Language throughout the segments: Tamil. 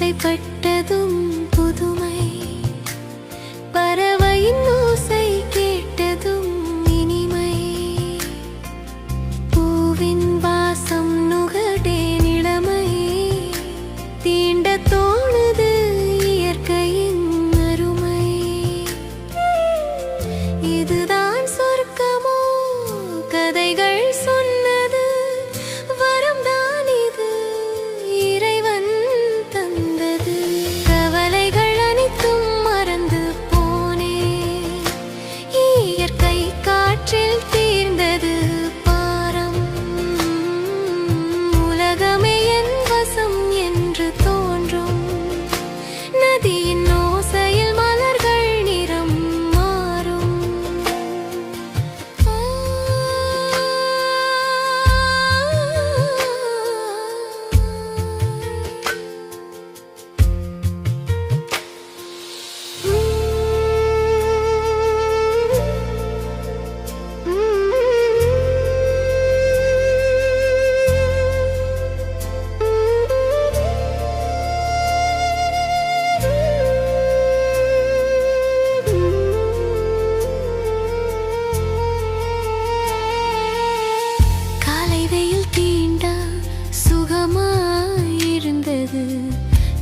ஆசைப்பட்டதும் புதுமை.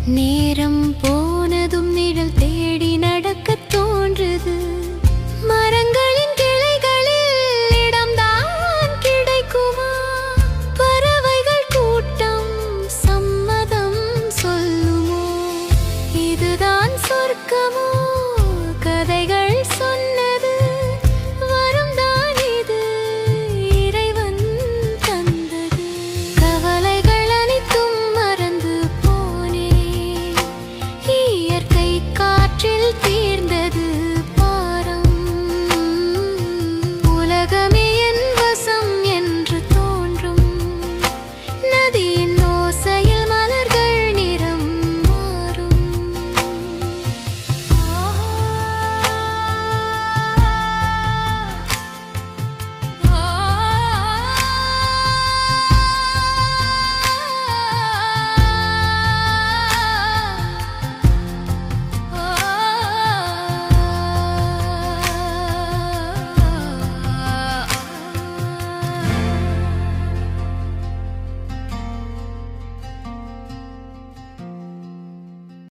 நேரம் போனதும் நிழல் தேடி நடக்க தோன்றுது.